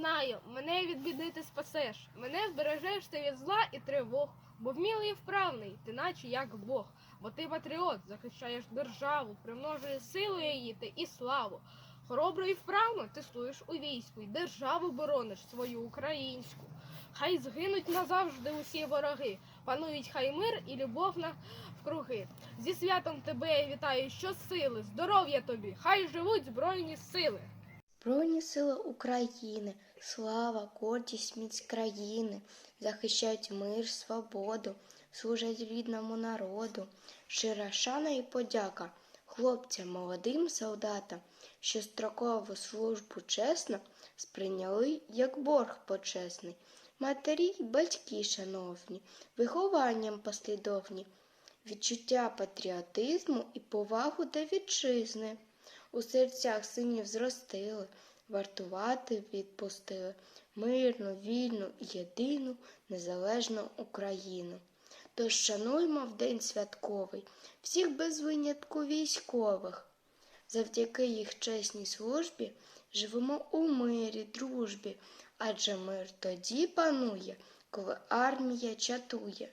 знаю, мене від біди ти спасеш, мене збережеш ти від зла і тривог, бо вмілий і вправний, ти наче як Бог, бо ти патріот, захищаєш державу, примножує силу її ти і славу. Хоробро і вправно ти стоїш у війську, й державу борониш свою українську. Хай згинуть назавжди усі вороги, панують хай мир і любов на круги. Зі святом тебе я вітаю щосили, здоров'я тобі, хай живуть збройні сили. Збройні сили України, слава, гордість, міць країни, захищають мир, свободу, служать рідному народу. Щира шана і подяка хлопцям, молодим солдатам, що строкову службу чесно сприйняли як борг почесний. Матері й батьки, шановні, вихованням послідовні, відчуття патріотизму і повагу до вітчизни у серцях синів зростили, вартувати відпустили мирну, вільну єдину незалежну Україну. Тож шануймо в день святковий всіх без винятку військових. Завдяки їх чесній службі живемо у мирі, дружбі, адже мир тоді панує, коли армія чатує.